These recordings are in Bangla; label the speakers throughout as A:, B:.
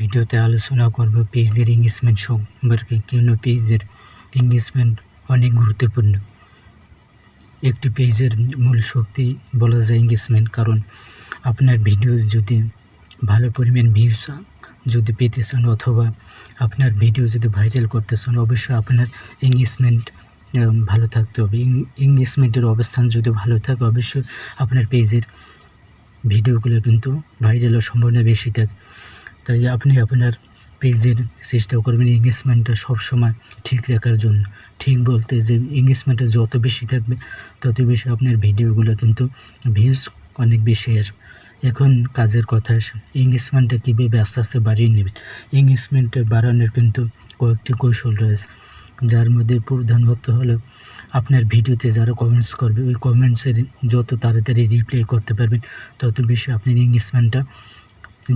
A: ভিডিওতে আলোচনা করব পেজের এঙ্গেজমেন্ট সম্পর্কে, কেন পেজের এঙ্গেজমেন্ট অনেক গুরুত্বপূর্ণ? একটি পেজের মূল শক্তি বলা যায় এঙ্গেজমেন্ট কারণ আপনার ভিডিও যদি ভালো পরিমাণ ভিউজ যদি পেতে চান অথবা আপনার ভিডিও যদি ভাইরাল করতে চান, অবশ্যই আপনার এঙ্গেজমেন্ট ভালো থাকতে হবে। এঙ্গেজমেন্টের অবস্থান যদি ভালো থাকে, অবশ্যই আপনার পেজের ভিডিওগুলো কিন্তু ভাইরালের সম্ভাবনা বেশি থাকে। তাই আপনি আপনার পেজের চেষ্টা করবেন এঙ্গেজমেন্টটা সবসময় ঠিক রাখার জন্য। ঠিক বলতে যে এঙ্গেজমেন্টটা যত বেশি থাকবে, তত বেশি আপনার ভিডিওগুলো কিন্তু ভিউজ অনেক বেশি আসবে। এখন কাজের কথা আসে এঙ্গেজমেন্টটা কীভাবে আস্তে আস্তে বাড়িয়ে নেবেন? এঙ্গেজমেন্টটা বাড়ানোর কিন্তু কয়েকটি কৌশল রয়েছে, যার মধ্যে প্রধানত হলো আপনার ভিডিওতে যারা কমেন্টস করবে, ওই কমেন্টসের যত তাড়াতাড়ি রিপ্লাই করতে পারবেন, তত বেশি আপনার এঙ্গেজমেন্টটা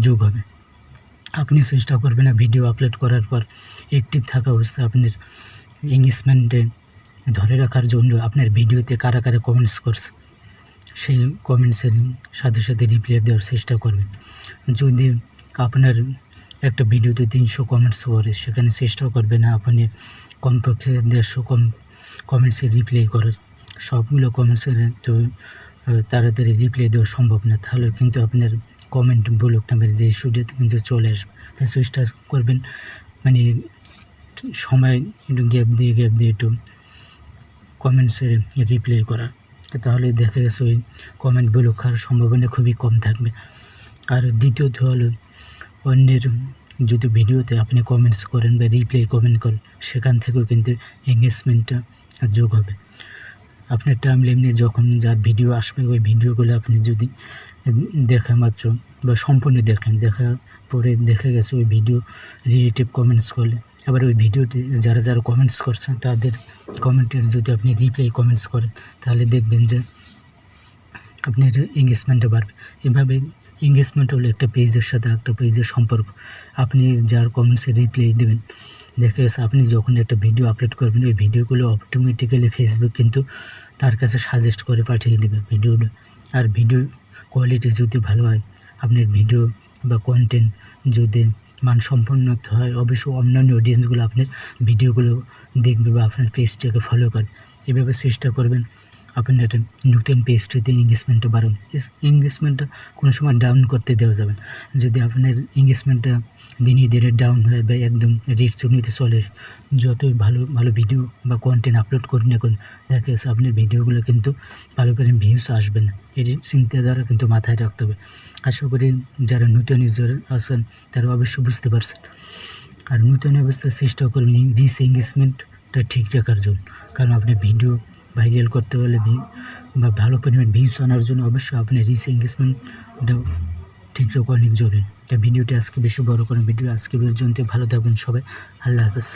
A: যোগ হবে। আপনি চেষ্টা করবেন ভিডিও আপলোড করার পর অ্যাক্টিভ থাকা অবস্থায় আপনার এঙ্গেজমেন্টে ধরে রাখার জন্য আপনার ভিডিওতে কারা কারা কমেন্টস করছে, সেই কমেন্টসের সাথে সাথে রিপ্লাই দেওয়ার চেষ্টা করবেন। যদি আপনার একটা ভিডিওতে তিনশো কমেন্টস পড়ে, সেখানে চেষ্টা করবেন আপনি কমপক্ষে দেড়শো কম কমেন্টসে রিপ্লাই করার। সবগুলো কমেন্টসের তো তাড়াতাড়ি রিপ্লাই দেওয়া সম্ভব না, তাহলে কিন্তু আপনার কমেন্ট ব্লক নামের যে ইস্যুটাতে কিন্তু চলে আসবে। তাই চেষ্টা করবেন মানে সময় একটু গ্যাপ দিয়ে গ্যাপ দিয়ে একটু কমেন্টসের রিপ্লাই করা। তাহলে দেখা গেছে ওই কমেন্ট ব্লক খাওয়ার সম্ভাবনা খুবই কম থাকবে। আর দ্বিতীয়ত হলো, অন্যের যদি ভিডিওতে আপনি কমেন্টস করেন বা রিপ্লাই কমেন্ট করেন, সেখান থেকেও কিন্তু এঙ্গেজমেন্টটা যোগ হবে। আপনার টাইম এমনি যখন যার ভিডিও আসবে, ওই ভিডিওগুলো আপনি যদি দেখে মাত্র বা সম্পূর্ণ দেখেন, দেখার পরে দেখা গেছে ওই ভিডিও রিলেটিভ কমেন্টস করলে। আবার ওই ভিডিওতে যারা যারা কমেন্টস করছেন, তাদের কমেন্টের যদি আপনি রিপ্লাই কমেন্টস করেন, তাহলে দেখবেন যে আপনার এঙ্গেজমেন্টটা বাড়বে। এভাবে এঙ্গেজমেন্ট হলো একটা পেজের সাথে একটা পেজের সম্পর্ক। আপনি যার কমেন্টসে রিপ্লাই দেবেন, দেখা গেছে আপনি যখন একটা ভিডিও আপলোড করবেন, ওই ভিডিওগুলো অটোমেটিক্যালি ফেসবুক কিন্তু তার কাছে সাজেস্ট করে পাঠিয়ে দেবে ভিডিওটা আর ভিডিও কোয়ালিটি যদি ভালো হয়, আপনার ভিডিও বা কন্টেন্ট যদি মানসম্পন্ন হয়, অবশ্যই অন্যান্য অডিয়েন্সগুলো আপনার ভিডিওগুলো দেখবে বা আপনার পেজটাকে ফলো করে এভাবে চেষ্টা করবেন আপনার একটা নতুন পেজটিতে এঙ্গেজমেন্টটা বাড়ুন। এঙ্গেজমেন্টটা কোনো সময় ডাউন করতে দেওয়া যাবে যদি আপনার এঙ্গেজমেন্টটা দিনে দিনে ডাউন হয়ে বা একদম রিচ নিতে চলে, যতই ভালো ভালো ভিডিও বা কন্টেন্ট আপলোড করুন না করুন দেখা গেছে আপনার ভিডিওগুলো কিন্তু ভালো করে ভিউস আসবে না। এর চিন্তাধারা কিন্তু মাথায় রাখতে হবে। আশা করি যারা নতুন ইউজার আছেন, তারা অবশ্যই বুঝতে পারছেন। আর নতুন অবস্থায় চেষ্টা করবেন রিচ এঙ্গেজমেন্টটা ঠিক রাখার জন্য। কারণ আপনার ভিডিও ভাইরাল করতে হলে বা ভালো পরিমাণ ভিউজ আনার জন্য অবশ্যই আপনার রিস এঙ্গেজমেন্টটা ঠিক রাখা অনেক জরুরি। তাই ভিডিওটি আজকে বেশি বড় করেন ভিডিও আজকে পর্যন্ত ভালো থাকবেন সবাই। আল্লাহ হাফেজ।